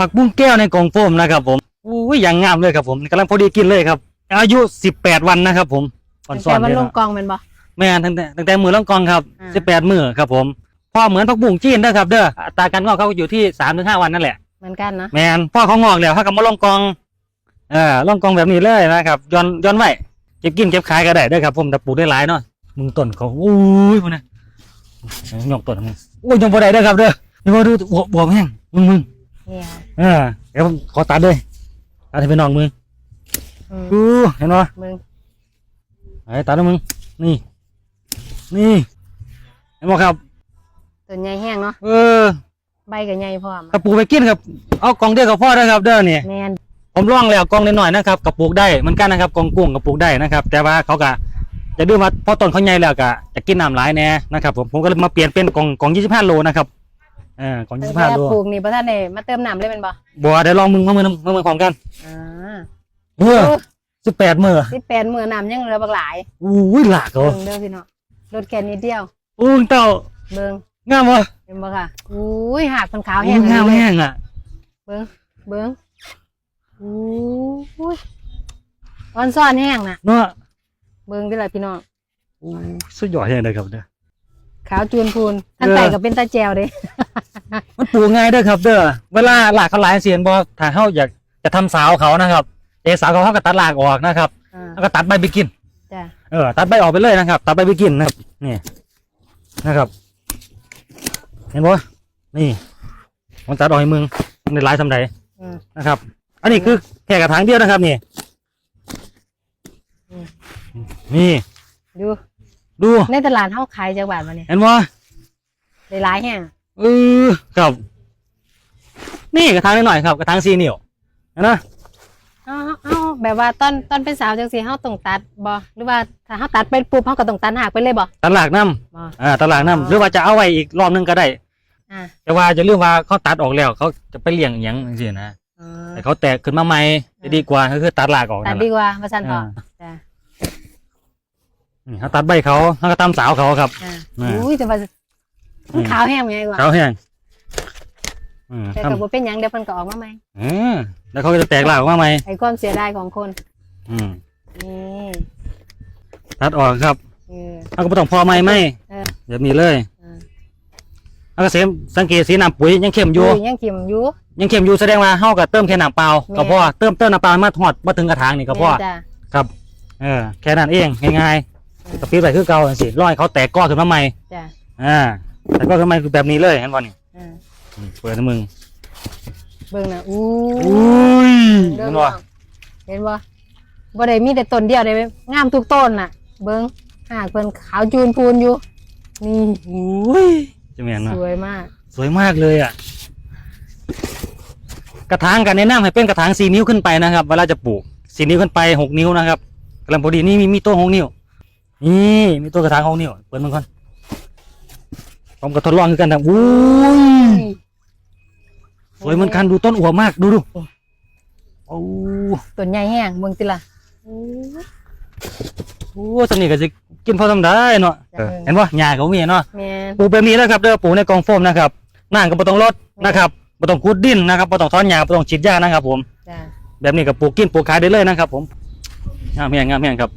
ผักบุ้งแก้วในกล่องโฟมนะครับผมอุ้ยอย่างงามเลยครับผมกำลังพอดีกินเลยครับ อายุสิบแปดวันนะครับผมอ่อนตั้งซ้อแต่นมันเลยลงนะกองแมันบ่ แม่นตั้งแต่ตั้งแต่มือล่องกองครับอ่า สิบแปดมือครับผมพ่อเหมือนผักบุ้งจีนนะครับ เด้ออัตราการงอกเขาอยู่ที่สามถึงห้าวันนั่นแหละ เหมือนกันนะแมนพ่อเขางอกแล้วเขาก็มาล่องกองเออล่องกองแบบนี้เลยนะครับย้อนย้อนไว้เก็บกินเก็บขายก็ได้เด้วยครับผมแต่ปลูกได้หลายเนาะมึงต้นเขาอุ้ยพวกนี้ยกต้นมึงอุ้ยยังบ่ได้เด้อครับเด้อนี่มาดูบวบบวบแห้งมึงมึง เนี่ยเออเดี๋ยวผมขอตัดเลยตัดให้พี่น้องมึงอืมดูเห็นปะมึงไอ้ตัดแล้วมึงนี่ นี่เห็นปะครับต้นใหญ่แห้งเนาะเออใบก็ใหญ่พร้อมกระปลูกไปกินครับ เอากองเดียวกับพ่อได้ครับเด้อเนี่ย แม่นผมลองแล้วกองนิดหน่อยนะครับกับปลูกได้เหมือนกันนะครับกองกุ้งกับปลูกได้นะครับ แต่ว่าเขาก็จะดูว่าพอต้นเขาใหญ่แล้วก็จะกินน้ำหลายแน่นะครับผมผมก็เลยมาเปลี่ยนเป็นกองกองยี่สิบห้าโลนะครับเออกองยี่ตั้งสิบห้าแต่โลปลูกนี่บ่ทันได้มาเติมน้ำเลยแมันบ่บัวเดี๋ยวลองมึงมามือมามือพร้อมกันอ่าเออสิบแปดมือ18มื้อน้ำยังเหลือบักหลายอุ้ยหลากเหรอเบิ่งเด้อพี่น้องรถแค่นิดเดียวอุ้ยเต้าเบิ่งงามวะเห็นบ่ค่ะอุ้ยหากมันขาวแห้อุ้งยงามเลยแห้งอะ เบิ่งเบิ่งอุ้ยตอนซ่อนแห้งน่ะเนาะเบิ่งเด้อล่ะพี่น้องอู้สุดยอดแห้งเลยครับเด้อขาวจูนพูนท่านเออไต่ก็เป็นตาแจวเด้ มันปลูกง่ายเด้อครับ เด้อเวลาหลากเขาหลายเสียนบอถ้าเขาอยากจะทำสาวเขานะครับเอสาวเขาเขาก็ตัดหลากออกนะครับอ่าแล้วก็ตัดใบไปกิน จ้ะเออตัดใบออกไปเลยนะครับ ตัดใบไปกินนะครับนี่นะครับ เห็นบ่นี่มันตัดออกให้มึงในหลายสำใดอืม นะครับ อันนี้คือแค่กระถางเดียวนะครับนี่อืม นี่ดู ดูในตลาดเฮาขายจักบาทมาเนี่ยเห็นบ่ได้หลายแห้ง เออครับ นี่กระถางนิดหน่อยครับกระถางสี่นิ้วเห็นไหมเอ้าเอ้าแบบว่าตอนตอนเป็นสาวจังซี่เฮาต้องตัดบ่หรือว่าถ้าเฮาตัดไปปุ๊บเฮาก็ต้องตัดหากไปเลยบ่ตัดหลากน้บ่ำอ่าตัดหลากน้ำหรือว่าจะเอาไว้อีกรอบนึงก็ได้ อ่าแต่ว่าจะเรื่องว่าเขาตัดออกแล้ว เขาจะไปเลี้ยงอหย่างสินะเออแต่เขาแตกขึ้นมาใหม่จะดีกว่าก็คือตัดหลากออกตันั่ดนแหดีละ กว่าว่าซั่นพออ่า จ้ะนี่เขาตัดใบเขาเขาก็ตามสาวเขาครับ อ่าอ่า อุ้ยแต่ว่า มันขาวแห้งไงกว่าขาวแห้งอืมแต่ทำก็บ่เป็นหยังเดี๋ยวเพิ่นก็ออกมาใหม่เออแล้วเขาก็จะแตกหลากออกมาใหม่ไอ้ความเสียดายของคนอืมนี่ตัดออกครับเออ เขาก็ไม่ต้องพอไหมไหมเออแบบนี้เลยอ่าเขาก็เสมสังเกตสีน้ำปุ๋ยยังเข้มอยู่ อุ้ยยังเข็มอยู่ ยังเข้มอยู่แสดงว่าเฮาก็เติมแค่น้ำเปล่าแม่ ก็พอเติมเติมน้ำเปล่ามาทอดมาถึงกระถางนี่ก็พอแม่นจ้ะ ครับเออแค่นั้นเองง่ายอืมๆกระปิดไปคือเก่าจังสิร้อยเขาแตกก้อขึ้นมาใหม่จ้ะอ่า แต่ก็ขึ้นมาคือแบบนี้เลยเห็นบ่นี่อ่าอืมเปิดให้มึงเบิ่งน่ะอู้อุ้ยเด้เห็อนบ่เห็นบ่บ่ได้มีแต่ต้นเดียวได้งามทุกต้นน่ะ เบิ่งหากเพิ่นขาวจูนพูนอยู่ นี่อุ้ยจะแม่นเนาะสวยมาก สวยมากเลยอะ กระถางกันแนะนำให้เป็นกระถางสี่นิ้วขึ้นไปนะครับเวลาจะปลูกสี่นิ้วขึ้นไปหกนิ้วนะครับกำลังพอดีนี่มีมีต้นหกนิ้วนี่มีต้นกระถางหกนิ้วเปิดมันก่อน ผมก็ทดลองคือกันนะอุ้ยสวยเหมือนกันดูต้นอวบมากดูดูโอ้ต้นใหญ่แห้งเบิ่งติล่ะโหสนิทก็จะกินพอทำได้เนาะจ้ะเห็นปะหญ้าเขามีเนาะแม่นปลูกแบบนี้นะครับเด้อปลูกในกองโฟมนะครับน้ำก็บ่ต้องลดนะครับบ่ต้องขุดดินนะครับบ่ต้องถอนหญ้าบ่ต้องฉีดยานะครับ ผมจ้ะแบบนี้ก็ปลูกกินปลูกขายได้เลยนะครับ ผมงามแห้งงามแห้งครับ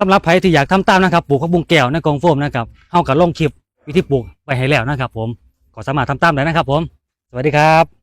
สำหรับใครที่อยากทำตามนะครับปลูกข้าวบุ้งแก้วในกองโฟมนะครับเฮาก็ลงคลิป วิธีปลูกไปให้แล้วนะครับผมก็สามารถทำตามได้นะครับผม สวัสดีครับ